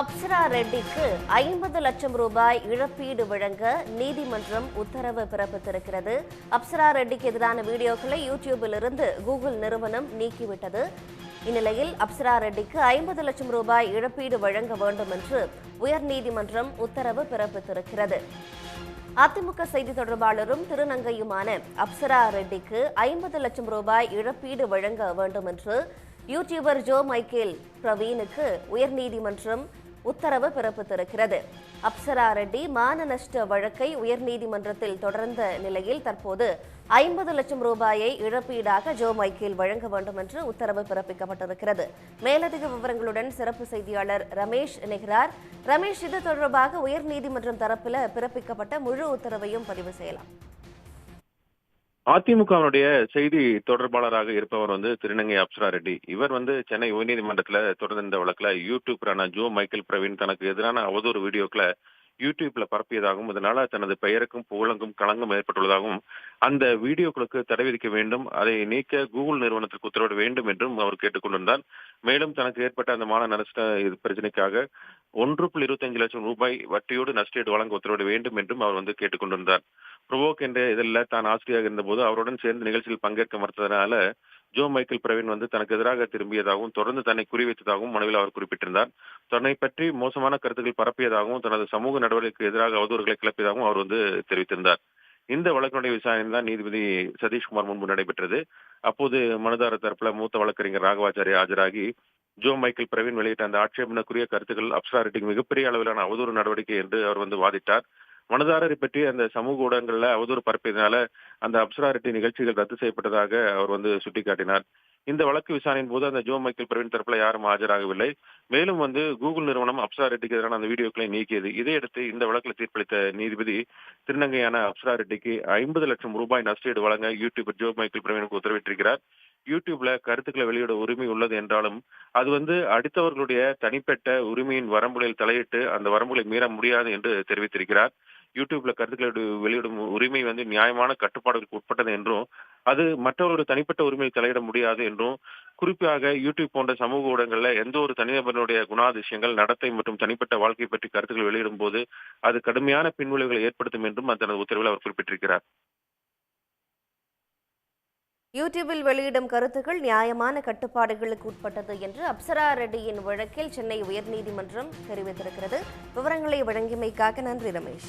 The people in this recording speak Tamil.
அப்சரா ரெட்டிக்கு ஐம்பது லட்சம் ரூபாய் இழப்பீடு வழங்க நீதிமன்றம் உத்தரவு பிறப்பித்திருக்கிறது. அப்சரா ரெட்டிக்கு எதிரான வீடியோக்களை யூடியூபில் இருந்து கூகுள் நிறுவனம் நீக்கிவிட்டது. இந்நிலையில் அப்சரா ரெட்டிக்கு ஐம்பது லட்சம் ரூபாய் இழப்பீடு வழங்க வேண்டும் என்று உயர்நீதிமன்றம் உத்தரவு பிறப்பித்திருக்கிறது. அதிமுக செய்தி தொடர்பாளரும் திருநங்கையுமான அப்சரா ரெட்டிக்கு ஐம்பது லட்சம் ரூபாய் இழப்பீடு வழங்க வேண்டும் என்று யூடியூபர் ஜோ மைக்கேல் பிரவீனுக்கு உயர்நீதிமன்றம் உத்தரவு பிறப்பித்திருக்கிறது. அப்சரா ரெட்டி மான நஷ்ட வழக்கை உயர்நீதிமன்றத்தில் தொடர்ந்த நிலையில் தற்போது ஐம்பது லட்சம் ரூபாயை இழப்பீடாக ஜோ மைக்கேல் வழங்க வேண்டும் என்று உத்தரவு பிறப்பிக்கப்பட்டிருக்கிறது. மேலதிக விவரங்களுடன் சிறப்பு செய்தியாளர் ரமேஷ் இணைகிறார். ரமேஷ் இது தொடர்பாக உயர்நீதிமன்றம் தரப்பில் பிறப்பிக்கப்பட்ட முழு உத்தரவையும் பதிவு செய்யலாம். அதிமுகவினுடைய செய்தி தொடர்பாளராக இருப்பவர் வந்து திருநங்கை அப்சரா ரெட்டி. இவர் வந்து சென்னை உயர்நீதிமன்றத்துல தொடர்ந்த இந்த வழக்குல யூடியூபரான ஜோ மைக்கேல் பிரவீன் தனக்கு எதிரான அவதூறு வீடியோக்களை யூடியூப்ல பரப்பியதாகவும் இதனால தனது பெயருக்கும் புகழுக்கும் களங்கம் ஏற்பட்டுள்ளதாகவும் அந்த வீடியோக்களுக்கு தடை விதிக்க வேண்டும் அதை நீக்க கூகுள் நிறுவனத்திற்கு உத்தரவிட வேண்டும் என்றும் அவர் கேட்டுக்கொண்டிருந்தார். மேலும் தனக்கு ஏற்பட்ட அந்த மான நஷ்ட பிரச்சனைக்காக ஒன்று புள்ளி இருபத்தஞ்சு லட்சம் ரூபாய் வட்டியோடு நஷ்டீடு வழங்க உத்தரவிட வேண்டும் என்றும் அவர் வந்து கேட்டுக்கொண்டிருந்தார். ப்ரொவோக் என்ற இதில் தான் ஆசிரியராக இருந்தபோது அவருடன் சேர்ந்து நிகழ்ச்சியில் பங்கேற்க மறுத்ததனால ஜோ மைக்கேல் பிரவீன் வந்து தனக்கு எதிராக திரும்பியதாகவும் தொடர்ந்து தன்னை குறிவைத்ததாகவும் மனுவில் அவர் குறிப்பிட்டிருந்தார். தன்னை பற்றி மோசமான கருத்துக்கள் பரப்பியதாகவும் தனது சமூக நடவடிக்கைக்கு எதிராக அவதூறுகளை கிளப்பியதாகவும் அவர் வந்து தெரிவித்திருந்தார். இந்த வழக்கினுடைய விசாரணை தான் நீதிபதி சதீஷ்குமார் முன்பு நடைபெற்றது. அப்போது மனுதாரர் தரப்புல மூத்த வழக்கறிஞர் ராகவாச்சாரி ஆஜராகி ஜோ மைக்கேல் பிரவீன் வெளியிட்ட அந்த ஆட்சேபனக்குரிய கருத்துக்கள் அப்சரா ரெட்டிக்கு மிகப்பெரிய அளவிலான அவதூறு நடவடிக்கை என்று அவர் வந்து வாதிட்டார். மனதாரரை பற்றி அந்த சமூக ஊடகங்கள்ல அவதூறு பரப்பியதுனால அந்த அப்சரா ரெட்டி நிகழ்ச்சிகள் ரத்து செய்யப்பட்டதாக அவர் வந்து சுட்டிக்காட்டினார். இந்த வழக்கு விசாரணையின் போது அந்த ஜோ மைக்கேல் பிரவீன் தரப்புல யாரும் ஆஜராகவில்லை. மேலும் வந்து கூகுள் நிறுவனம் அப்சரா ரெட்டிக்கு எதிரான அந்த வீடியோக்களை நீக்கியது. இதையடுத்து இந்த வழக்கில் தீர்ப்பளித்த நீதிபதி திருநங்கையான அப்சரா ரெட்டிக்கு ஐம்பது லட்சம் ரூபாய் நஷ்டீடு வழங்க யூடியூபர் ஜோ மைக்கேல் பிரவீனுக்கு உத்தரவிட்டிருக்கிறார். யூடியூப்ல கருத்துக்களை வெளியிட உரிமை உள்ளது என்றாலும் அது வந்து அடுத்தவர்களுடைய தனிப்பட்ட உரிமையின் வரம்புகளில் தலையிட்டு அந்த வரம்புகளை மீற முடியாது என்று தெரிவித்திருக்கிறார். யூடியூப்ல கருத்துக்களை வெளியிடும் உரிமை வந்து நியாயமான கட்டுப்பாடுகளுக்கு உட்பட்டது என்றும் அது மற்றவர்களுடைய தனிப்பட்ட உரிமையை தலையிட முடியாது என்றும் குறிப்பாக யூடியூப் போன்ற சமூக ஊடகங்கள்ல எந்த ஒரு தனிநபருடைய குணாதிசயங்கள் நடத்தை மற்றும் தனிப்பட்ட வாழ்க்கை பற்றி கருத்துக்கள் வெளியிடும் போது அது கடுமையான பின்விளைவுகளை ஏற்படுத்தும் என்றும் அந்த உத்தரவில் அவர் குறிப்பிட்டிருக்கிறார். யூடியூபில் வெளியிடும் கருத்துக்கள் நியாயமான கட்டுப்பாடுகளுக்கு உட்பட்டது என்று அப்சரா ரெட்டியின் வழக்கில் சென்னை உயர்நீதிமன்றம் தெரிவித்திருக்கிறது. விவரங்களை வழங்கியமைக்காக நன்றி ரமேஷ்.